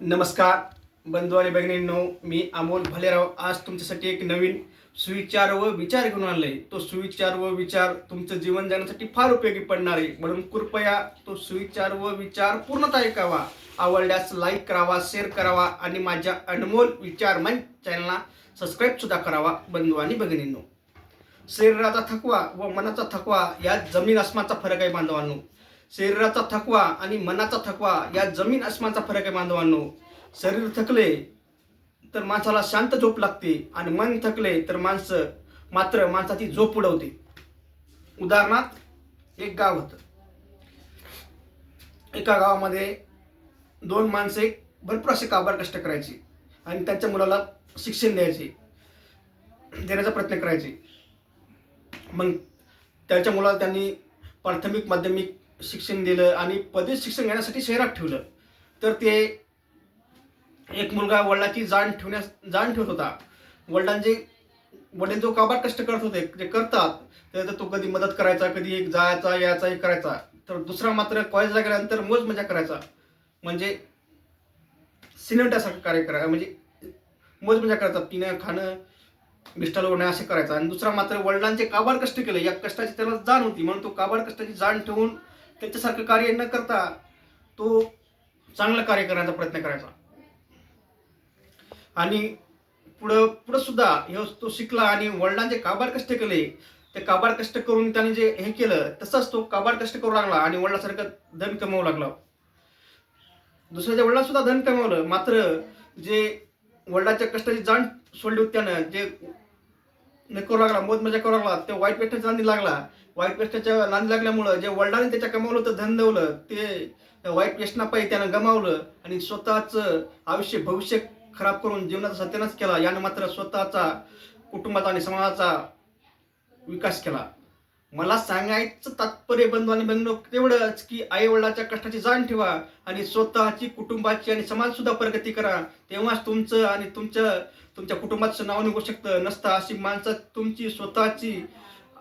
नमस्कार बंधू आणि भगिनींनो मी अमोल भालेराव. आज तुमच्यासाठी एक नवीन सुविचार व विचार घेऊन आणले तो सुविचार व विचार तुमचं जीवन जगण्यासाठी फार उपयोगी पडणार आहे. म्हणून कृपया तो सुविचार व विचार पूर्णतः ऐकावा. आवडल्यास लाईक करावा शेअर करावा आणि माझ्या अनमोल विचार मन चॅनलला सबस्क्राईब सुद्धा करावा बंधू आणि भगिनींनो शरीराचा थकवा व मनाचा थकवा यात जमीन आसमानचा फरक आहे बांधवांनो. शरीराचा थकवा आणि मनाचा थकवा या जमीन आसमानचा फरक आहे बांधवांनो. शरीर थकले तर माणसाला शांत झोप लागते आणि मन थकले तर माणसं मात्र माणसाची झोप उडवते. उदाहरणार्थ एक गाव होतं. एका गावामध्ये दोन माणसे भरपूर असे काबार कष्ट करायचे आणि त्यांच्या मुलाला शिक्षण द्यायचे देण्याचा प्रयत्न करायचे. मग त्याच्या मुलाला त्यांनी प्राथमिक माध्यमिक शिक्षण दिलं आणि पदवी शिक्षण घेण्यासाठी शहरात ठेवलं. तर ते एक मुलगा वडिलाची जाण ठेवण्यास जाण ठेवत होता. वडिलांचे वडील जो काबार कष्ट करत होते जे करतात तर तो कधी मदत करायचा कधी एक जायचा यायचा एक करायचा. तर दुसरा मात्र कॉलेजला गेल्यानंतर मोज मजा करायचा. म्हणजे सिनेमासारखं कार्य करायचं म्हणजे मोज मजा करायचा पिणं खाणं मिस्टर ओढणं असे करायचा. आणि दुसरा मात्र वडिलांचे काबाड कष्ट केले. या कष्टाची त्याला जाण होती. म्हणून तो काबाड कष्टाची जाण ठेवून त्याच्यासारखं कार्य न करता तो चांगलं कार्य करण्याचा प्रयत्न करायचा. आणि पुढं पुढं सुद्धा हे तो शिकला आणि वडिलांचे काबाड कष्ट केले. ते काबाड कष्ट करून त्याने जे हे केलं तसंच तो काबाड कष्ट करू लागला आणि वडिलासारखं धन कमवू लागला. दुसऱ्याच्या वडिला सुद्धा धन कमवलं. मात्र जे वडिलाच्या कष्टाची जाण सोडली होती त्यानं जे करू लागला मोज मजा करू लागला ते वाईट पेठ जाणी लागला वाईट पेष्टाच्या नांदी लागल्यामुळं जे वडिलांनी त्याच्या कमावलं होतं धन दवलं ते वाईट पेष्टनापायी त्यानं गमावलं आणि स्वतःचं आयुष्य भविष्य खराब करून जीवनाचा सत्यानाश केला. यानं मात्र स्वतःचा कुटुंबाचा आणि समाजाचा विकास केला. मला सांगायचं तात्पर्य बंधू आणि बंधू तेवढंच की आई वडिलाच्या कष्टाची जाण ठेवा आणि स्वतःची कुटुंबाची आणि समाज सुद्धा प्रगती करा. तेव्हाच तुमचं आणि तुमच्या तुमच्या कुटुंबाचं नाव निघू शकतं. नसतं अशी माणसं तुमची स्वतःची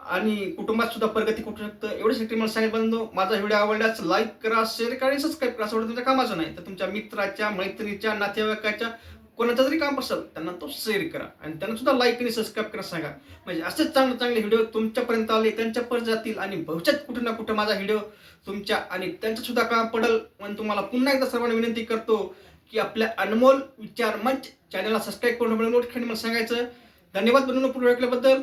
आणि कुटुंबात सुद्धा प्रगती करू शकतं एवढ्यासाठी मला सांगितलं बंधू. माझा व्हिडिओ आवडल्यास लाईक करा शेअर करा आणि सबस्क्राईब करा. असं तुमच्या कामाचं नाही तर तुमच्या मित्राच्या मैत्रिणीच्या नातेवाईकाच्या कोणाचं जरी काम असेल त्यांना तो शेअर करा. आणि त्यांना सुद्धा लाईक आणि सबस्क्राईब करा सांगा. म्हणजे असेच चांगले चांगले व्हिडिओ तुमच्यापर्यंत आले त्यांच्यापर्यंत जातील आणि भविष्यात कुठे ना कुठे माझा व्हिडिओ तुमच्या आणि त्यांचं सुद्धा काम पडेल. म्हणून तुम्हाला पुन्हा एकदा सर्वांना विनंती करतो की आपल्या अनमोल विचार मंच चॅनलला सबस्क्राईब करून नोटिफिकेशन मला सांगायचं. धन्यवाद बनवून पूर्ण ऐकल्याबद्दल